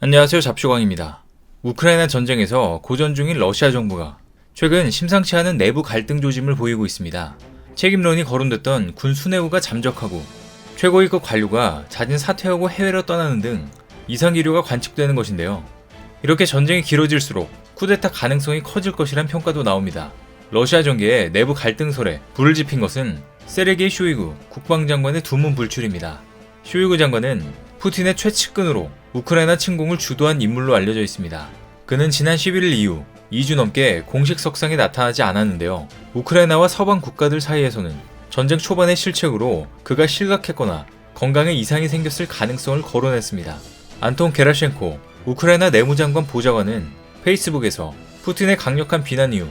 안녕하세요. 잡쇼광입니다. 우크라이나 전쟁에서 고전 중인 러시아 정부가 최근 심상치 않은 내부 갈등 조짐을 보이고 있습니다. 책임론이 거론됐던 군 수뇌부가 잠적하고 최고위급 관료가 자진 사퇴하고 해외로 떠나는 등 이상 기류가 관측되는 것인데요. 이렇게 전쟁이 길어질수록 쿠데타 가능성이 커질 것이란 평가도 나옵니다. 러시아 정계의 내부 갈등설에 불을 지핀 것은 세르게이 쇼이구 국방장관의 두문 불출입니다. 쇼이구 장관은 푸틴의 최측근으로 우크라이나 침공을 주도한 인물로 알려져 있습니다. 그는 지난 11일 이후 2주 넘게 공식 석상에 나타나지 않았는데요. 우크라이나와 서방 국가들 사이에서는 전쟁 초반의 실책으로 그가 실각했거나 건강에 이상이 생겼을 가능성을 거론했습니다. 안톤 게라셴코 우크라이나 내무장관 보좌관은 페이스북에서 푸틴의 강력한 비난 이후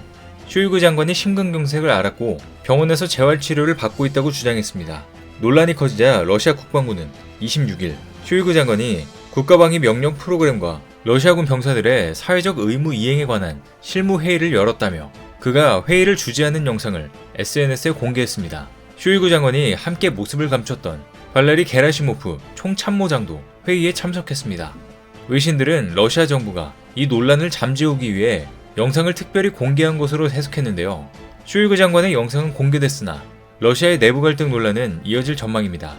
쇼이구 장관이 심근경색을 앓았고 병원에서 재활 치료를 받고 있다고 주장했습니다. 논란이 커지자 러시아 국방부는 26일 쇼이구 장관이 국가방위 명령 프로그램과 러시아군 병사들의 사회적 의무 이행에 관한 실무 회의를 열었다며 그가 회의를 주재하는 영상을 SNS에 공개했습니다. 쇼이구 장관이 함께 모습을 감췄던 발레리 게라시모프 총참모장도 회의에 참석했습니다. 외신들은 러시아 정부가 이 논란을 잠재우기 위해 영상을 특별히 공개한 것으로 해석했는데요. 쇼이구 장관의 영상은 공개됐으나 러시아의 내부 갈등 논란은 이어질 전망입니다.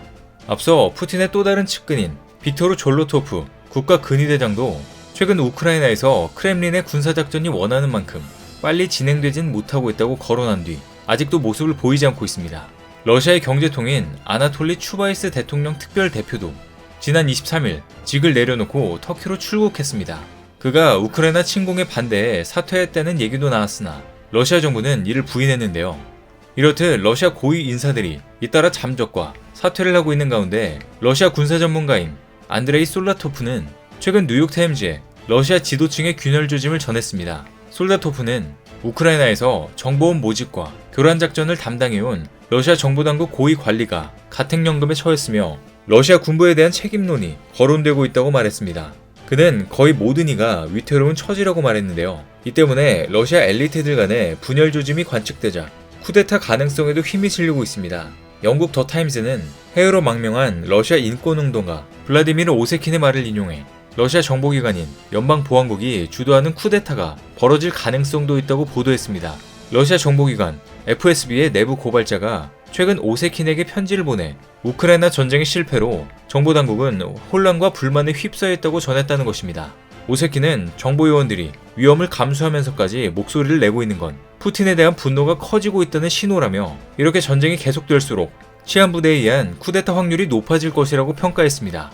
앞서 푸틴의 또 다른 측근인 빅토르 졸로토프 국가 근위대장도 최근 우크라이나에서 크렘린의 군사작전이 원하는 만큼 빨리 진행되진 못하고 있다고 거론한 뒤 아직도 모습을 보이지 않고 있습니다. 러시아의 경제통인 아나톨리 추바이스 대통령 특별 대표도 지난 23일 직을 내려놓고 터키로 출국했습니다. 그가 우크라이나 침공에 반대해 사퇴했다는 얘기도 나왔으나 러시아 정부는 이를 부인했는데요. 이렇듯 러시아 고위 인사들이 잇따라 잠적과 사퇴를 하고 있는 가운데 러시아 군사 전문가인 안드레이 솔라토프는 최근 뉴욕타임즈에 러시아 지도층의 균열 조짐을 전했습니다. 솔다토프는 우크라이나에서 정보원 모집과 교란 작전을 담당해온 러시아 정보당국 고위 관리가 가택연금에 처했으며 러시아 군부에 대한 책임론이 거론되고 있다고 말했습니다. 그는 거의 모든 이가 위태로운 처지라고 말했는데요. 이 때문에 러시아 엘리트들 간의 분열 조짐이 관측되자 쿠데타 가능성에도 힘이 실리고 있습니다. 영국 더 타임즈는 해외로 망명한 러시아 인권운동가 블라디미르 오세킨의 말을 인용해 러시아 정보기관인 연방보안국이 주도하는 쿠데타가 벌어질 가능성도 있다고 보도했습니다. 러시아 정보기관 FSB의 내부 고발자가 최근 오세킨에게 편지를 보내 우크라이나 전쟁의 실패로 정보당국은 혼란과 불만에 휩싸였다고 전했다는 것입니다. 오세킨은 정보요원들이 위험을 감수하면서까지 목소리를 내고 있는 건 푸틴에 대한 분노가 커지고 있다는 신호라며 이렇게 전쟁이 계속될수록 치안부대에 의한 쿠데타 확률이 높아질 것이라고 평가했습니다.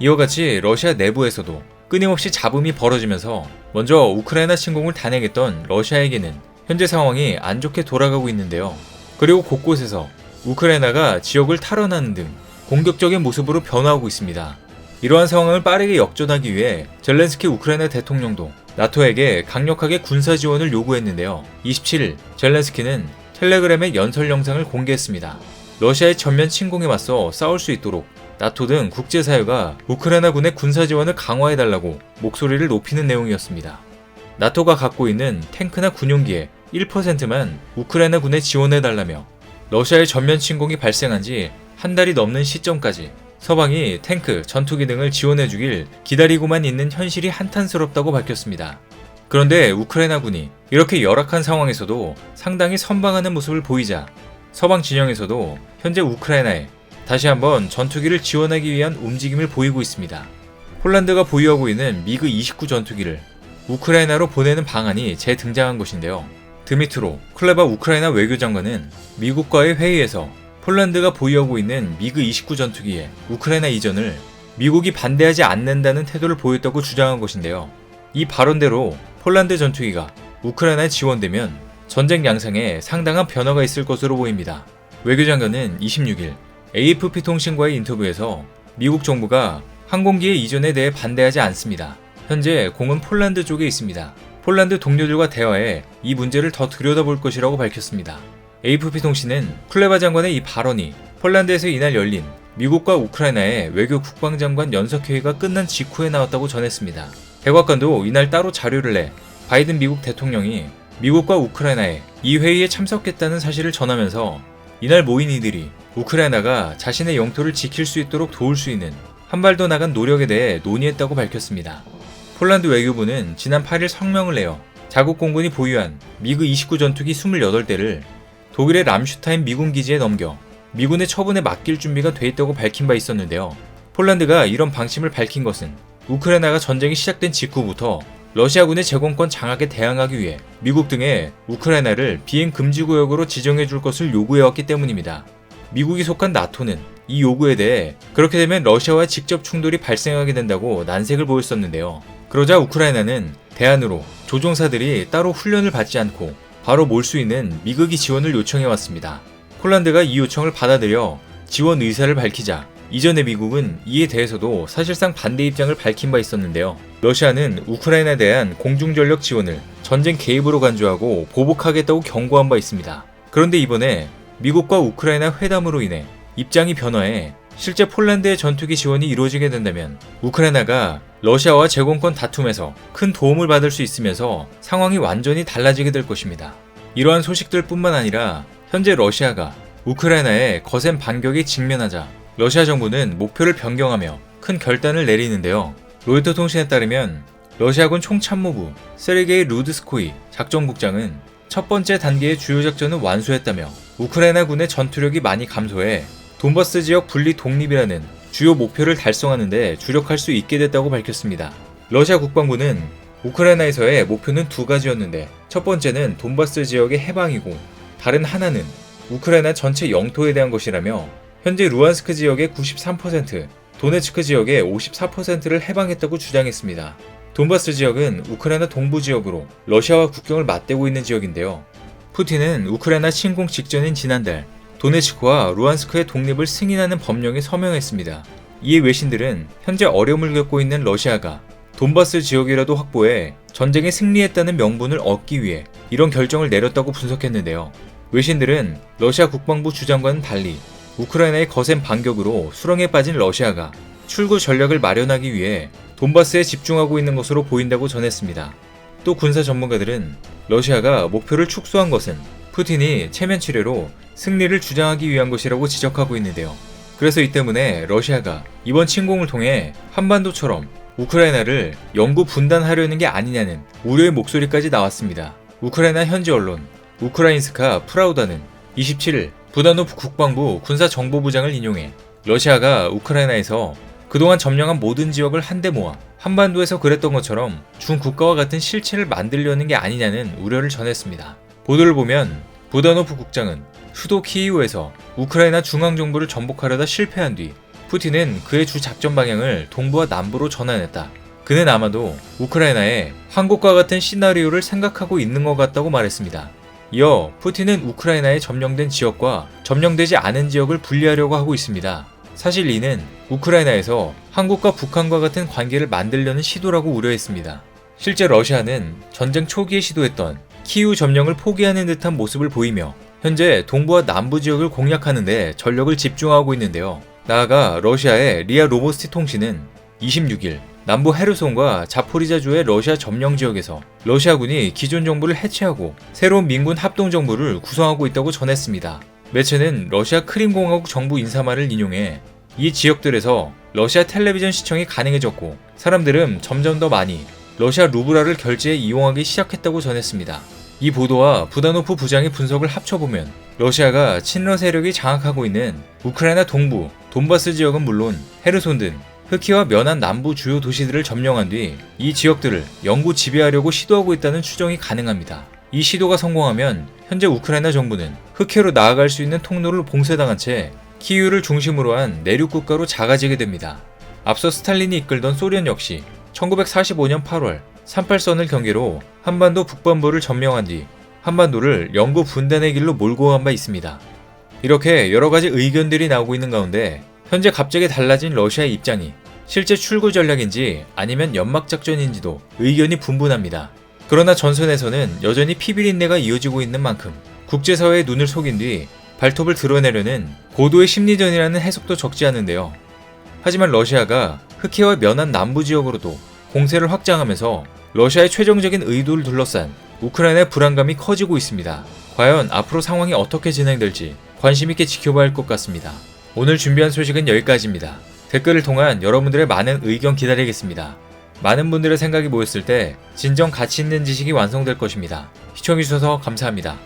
이와 같이 러시아 내부에서도 끊임없이 잡음이 벌어지면서 먼저 우크라이나 침공을 단행했던 러시아에게는 현재 상황이 안 좋게 돌아가고 있는데요. 그리고 곳곳에서 우크라이나가 지역을 탈환하는 등 공격적인 모습으로 변화하고 있습니다. 이러한 상황을 빠르게 역전하기 위해 젤렌스키 우크라이나 대통령도 나토에게 강력하게 군사 지원을 요구했는데요. 27일 젤렌스키는 텔레그램의 연설 영상을 공개했습니다. 러시아의 전면 침공에 맞서 싸울 수 있도록 나토 등 국제사회가 우크라이나군의 군사 지원을 강화해달라고 목소리를 높이는 내용이었습니다. 나토가 갖고 있는 탱크나 군용기의 1%만 우크라이나군에 지원해달라며 러시아의 전면 침공이 발생한 지 한 달이 넘는 시점까지 서방이 탱크, 전투기 등을 지원해주길 기다리고만 있는 현실이 한탄스럽다고 밝혔습니다. 그런데 우크라이나군이 이렇게 열악한 상황에서도 상당히 선방하는 모습을 보이자 서방 진영에서도 현재 우크라이나에 다시 한번 전투기를 지원하기 위한 움직임을 보이고 있습니다. 폴란드가 보유하고 있는 미그 29 전투기를 우크라이나로 보내는 방안이 재등장한 것인데요. 드미트로 클레바 우크라이나 외교장관은 미국과의 회의에서 폴란드가 보유하고 있는 미그 29 전투기의 우크라이나 이전을 미국이 반대하지 않는다는 태도를 보였다고 주장한 것인데요. 이 발언대로 폴란드 전투기가 우크라이나에 지원되면 전쟁 양상에 상당한 변화가 있을 것으로 보입니다. 외교장관은 26일 AFP 통신과의 인터뷰에서 미국 정부가 항공기의 이전에 대해 반대하지 않습니다. 현재 공은 폴란드 쪽에 있습니다. 폴란드 동료들과 대화해 이 문제를 더 들여다볼 것이라고 밝혔습니다. AFP 통신은 쿨레바 장관의 이 발언이 폴란드에서 이날 열린 미국과 우크라이나의 외교 국방장관 연석회의가 끝난 직후에 나왔다고 전했습니다. 백악관도 이날 따로 자료를 내 바이든 미국 대통령이 미국과 우크라이나에 이 회의에 참석했다는 사실을 전하면서 이날 모인 이들이 우크라이나가 자신의 영토를 지킬 수 있도록 도울 수 있는 한 발 더 나간 노력에 대해 논의했다고 밝혔습니다. 폴란드 외교부는 지난 8일 성명을 내어 자국 공군이 보유한 미그 29 전투기 28대를 독일의 람슈타인 미군 기지에 넘겨 미군의 처분에 맡길 준비가 돼 있다고 밝힌 바 있었는데요. 폴란드가 이런 방침을 밝힌 것은 우크라이나가 전쟁이 시작된 직후부터 러시아군의 제공권 장악에 대항하기 위해 미국 등의 우크라이나를 비행 금지 구역으로 지정해 줄 것을 요구해왔기 때문입니다. 미국이 속한 나토는 이 요구에 대해 그렇게 되면 러시아와 직접 충돌이 발생하게 된다고 난색을 보였었는데요. 그러자 우크라이나는 대안으로 조종사들이 따로 훈련을 받지 않고 바로 몰수 있는 미국이 지원을 요청해 왔습니다. 폴란드가 이 요청을 받아들여 지원 의사를 밝히자 이전에 미국은 이에 대해서도 사실상 반대 입장을 밝힌 바 있었는데요. 러시아는 우크라이나에 대한 공중전력 지원을 전쟁 개입으로 간주하고 보복하겠다고 경고한 바 있습니다. 그런데 이번에 미국과 우크라이나 회담으로 인해 입장이 변화해 실제 폴란드의 전투기 지원이 이루어지게 된다면 우크라이나가 러시아와 제공권 다툼에서 큰 도움을 받을 수 있으면서 상황이 완전히 달라지게 될 것입니다. 이러한 소식들 뿐만 아니라 현재 러시아가 우크라이나의 거센 반격에 직면하자 러시아 정부는 목표를 변경하며 큰 결단을 내리는데요. 로이터 통신에 따르면 러시아군 총참모부 세르게이 루드스코이 작전국장은 첫 번째 단계의 주요 작전을 완수했다며 우크라이나 군의 전투력이 많이 감소해 돈바스 지역 분리 독립이라는 주요 목표를 달성하는데 주력할 수 있게 됐다고 밝혔습니다. 러시아 국방부는 우크라이나에서의 목표는 두 가지였는데 첫 번째는 돈바스 지역의 해방이고 다른 하나는 우크라이나 전체 영토에 대한 것이라며 현재 루안스크 지역의 93%, 도네츠크 지역의 54%를 해방했다고 주장했습니다. 돈바스 지역은 우크라이나 동부 지역으로 러시아와 국경을 맞대고 있는 지역인데요. 푸틴은 우크라이나 침공 직전인 지난달 도네츠크와 루안스크의 독립을 승인하는 법령에 서명했습니다. 이에 외신들은 현재 어려움을 겪고 있는 러시아가 돈바스 지역이라도 확보해 전쟁에 승리했다는 명분을 얻기 위해 이런 결정을 내렸다고 분석했는데요. 외신들은 러시아 국방부 주장과는 달리 우크라이나의 거센 반격으로 수렁에 빠진 러시아가 출구 전략을 마련하기 위해 돈바스에 집중하고 있는 것으로 보인다고 전했습니다. 또 군사 전문가들은 러시아가 목표를 축소한 것은 푸틴이 체면 치레로 승리를 주장하기 위한 것이라고 지적하고 있는데요. 그래서 이 때문에 러시아가 이번 침공을 통해 한반도처럼 우크라이나를 영구 분단하려는 게 아니냐는 우려의 목소리까지 나왔습니다. 우크라이나 현지 언론 우크라인스카 프라우다는 27일 부다노프 국방부 군사정보부장을 인용해 러시아가 우크라이나에서 그동안 점령한 모든 지역을 한데 모아 한반도에서 그랬던 것처럼 중국가와 같은 실체를 만들려는 게 아니냐는 우려를 전했습니다. 보도를 보면 부다노프 국장은 수도 키이우에서 우크라이나 중앙정부를 전복하려다 실패한 뒤 푸틴은 그의 주 작전 방향을 동부와 남부로 전환했다. 그는 아마도 우크라이나에 한국과 같은 시나리오를 생각하고 있는 것 같다고 말했습니다. 이어 푸틴은 우크라이나에 점령된 지역과 점령되지 않은 지역을 분리하려고 하고 있습니다. 사실 이는 우크라이나에서 한국과 북한과 같은 관계를 만들려는 시도라고 우려했습니다. 실제 러시아는 전쟁 초기에 시도했던 키우 점령을 포기하는 듯한 모습을 보이며 현재 동부와 남부 지역을 공략하는데 전력을 집중하고 있는데요. 나아가 러시아의 리아 로보스티 통신은 26일 남부 헤르손과 자포리자주의 러시아 점령 지역에서 러시아군이 기존 정부를 해체하고 새로운 민군 합동 정부를 구성하고 있다고 전했습니다. 매체는 러시아 크림공화국 정부 인사말을 인용해 이 지역들에서 러시아 텔레비전 시청이 가능해졌고 사람들은 점점 더 많이 러시아 루브라를 결제해 이용하기 시작했다고 전했습니다. 이 보도와 부다노프 부장의 분석을 합쳐보면 러시아가 친러 세력이 장악하고 있는 우크라이나 동부, 돈바스 지역은 물론 헤르손 등 흑키와 면한 남부 주요 도시들을 점령한 뒤 이 지역들을 영구 지배하려고 시도하고 있다는 추정이 가능합니다. 이 시도가 성공하면 현재 우크라이나 정부는 흑해로 나아갈 수 있는 통로를 봉쇄당한 채 키유를 중심으로 한 내륙 국가로 작아지게 됩니다. 앞서 스탈린이 이끌던 소련 역시 1945년 8월 38선을 경계로 한반도 북반부를 점령한 뒤 한반도를 영구 분단의 길로 몰고 간 바 있습니다. 이렇게 여러 가지 의견들이 나오고 있는 가운데 현재 갑자기 달라진 러시아의 입장이 실제 출구 전략인지 아니면 연막 작전인지도 의견이 분분합니다. 그러나 전선에서는 여전히 피비린내가 이어지고 있는 만큼 국제사회의 눈을 속인 뒤 발톱을 드러내려는 고도의 심리전이라는 해석도 적지 않은데요. 하지만 러시아가 흑해와 면한 남부 지역으로도 공세를 확장하면서 러시아의 최종적인 의도를 둘러싼 우크라이나의 불안감이 커지고 있습니다. 과연 앞으로 상황이 어떻게 진행될지 관심 있게 지켜봐야 할 것 같습니다. 오늘 준비한 소식은 여기까지입니다. 댓글을 통한 여러분들의 많은 의견 기다리겠습니다. 많은 분들의 생각이 모였을 때 진정 가치 있는 지식이 완성될 것입니다. 시청해주셔서 감사합니다.